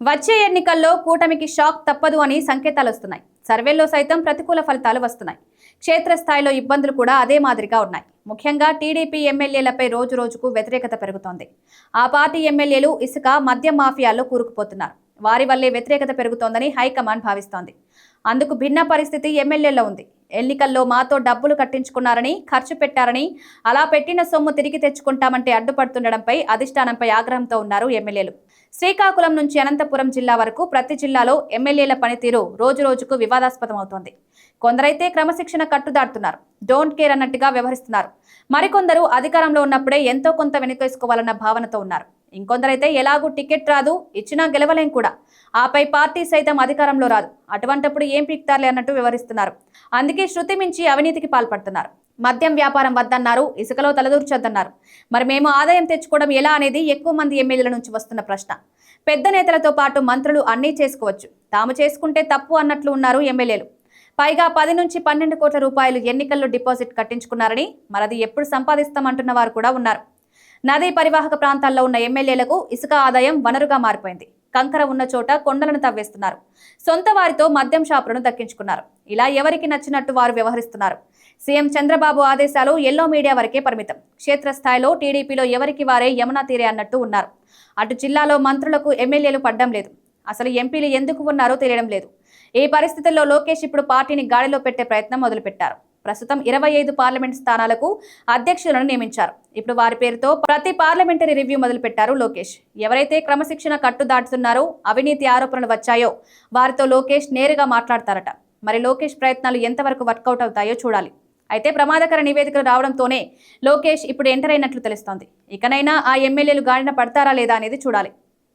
వచ్చే ఎన్నికల్లో కూటమికి షాక్ తప్పదు అని సంకేతాలు వస్తున్నాయి. సర్వేల్లో సైతం ప్రతికూల ఫలితాలు వస్తున్నాయి. క్షేత్రస్థాయిలో ఇబ్బందులు కూడా అదే మాదిరిగా ఉన్నాయి. ముఖ్యంగా టీడీపీ ఎమ్మెల్యేలపై రోజు రోజుకు వ్యతిరేకత పెరుగుతోంది. ఆ పార్టీ ఎమ్మెల్యేలు ఇసుక మద్యం మాఫియాల్లో కూరుకుపోతున్నారు. వారి వల్లే వ్యతిరేకత పెరుగుతోందని హైకమాండ్ భావిస్తోంది. అందుకు భిన్న పరిస్థితి ఎమ్మెల్యేలో ఉంది. ఎన్నికల్లో మాతో డబ్బులు కట్టించుకున్నారని ఖర్చు పెట్టారని అలా పెట్టిన సొమ్ము తిరిగి తెచ్చుకుంటామంటే అడ్డుపడుతుండడంపై అధిష్టానంపై ఆగ్రహంతో ఉన్నారు ఎమ్మెల్యేలు. శ్రీకాకుళం నుంచి అనంతపురం జిల్లా వరకు ప్రతి జిల్లాలో ఎమ్మెల్యేల పనితీరు రోజు రోజుకు వివాదాస్పదమవుతోంది. కొందరైతే క్రమశిక్షణ కట్టుదాడుతున్నారు. డోంట్ కేర్ అన్నట్టుగా వ్యవహరిస్తున్నారు. మరికొందరు అధికారంలో ఉన్నప్పుడే ఎంతో కొంత వెనుకేసుకోవాలన్న భావనతో ఉన్నారు. ఇంకొందరైతే ఎలాగూ టికెట్ రాదు ఇచ్చినా గెలవలేం కూడా. ఆపై పార్టీ సైతం అధికారంలో రాదు. అటువంటప్పుడు ఏం పీక్తారులే అన్నట్టు వివరిస్తున్నారు. అందుకే శృతి మించి అవినీతికి పాల్పడుతున్నారు. మద్యం వ్యాపారం వద్దన్నారు ఇసుకలో తలదూర్చొద్దన్నారు. మరి మేము ఆదాయం తెచ్చుకోవడం ఎలా అనేది ఎక్కువ మంది ఎమ్మెల్యేల నుంచి వస్తున్న ప్రశ్న. పెద్ద నేతలతో పాటు మంత్రులు అన్నీ చేసుకోవచ్చు. తాము చేసుకుంటే తప్పు అన్నట్లు ఉన్నారు ఎమ్మెల్యేలు. పైగా పది నుంచి పన్నెండు కోట్ల రూపాయలు ఎన్నికల్లో డిపాజిట్ కట్టించుకున్నారని మరది ఎప్పుడు సంపాదిస్తామంటున్న వారు కూడా ఉన్నారు. నదీ పరివాహక ప్రాంతాల్లో ఉన్న ఎమ్మెల్యేలకు ఇసుక ఆదాయం వనరుగా మారిపోయింది. కంకర ఉన్న చోట కొండలను తవ్వేస్తున్నారు. సొంత వారితో మద్యం షాపులను దక్కించుకున్నారు. ఇలా ఎవరికి నచ్చినట్టు వారు వ్యవహరిస్తున్నారు? సీఎం చంద్రబాబు ఆదేశాలు ఎల్లో మీడియా వరకే పరిమితం. క్షేత్రస్థాయిలో టీడీపీలో ఎవరికి వారే యమునా తీరే అన్నట్టు ఉన్నారు. అటు జిల్లాలో మంత్రులకు ఎమ్మెల్యేలు పడ్డం లేదు. అసలు ఎంపీలు ఎందుకు ఉన్నారో తెలియడం లేదు. ఈ పరిస్థితుల్లో లోకేష్ ఇప్పుడు పార్టీని గాడిలో పెట్టే ప్రయత్నం మొదలుపెట్టారు. ప్రస్తుతం ఇరవై ఐదు పార్లమెంట్ స్థానాలకు అధ్యక్షులను నియమించారు. ఇప్పుడు వారి పేరుతో ప్రతి పార్లమెంటరీ రివ్యూ మొదలుపెట్టారు లోకేష్. ఎవరైతే క్రమశిక్షణ కట్టు దాటుతున్నారో అవినీతి ఆరోపణలు వచ్చాయో వారితో లోకేష్ నేరుగా మాట్లాడతారట. మరి లోకేష్ ప్రయత్నాలు ఎంతవరకు వర్కౌట్ అవుతాయో చూడాలి. అయితే ప్రమాదకర నివేదికలు రావడంతోనే లోకేష్ ఇప్పుడు ఎంటర్ అయినట్లు తెలుస్తోంది. ఇకనైనా ఆ ఎమ్మెల్యేలు గాడిన పడతారా లేదా అనేది చూడాలి.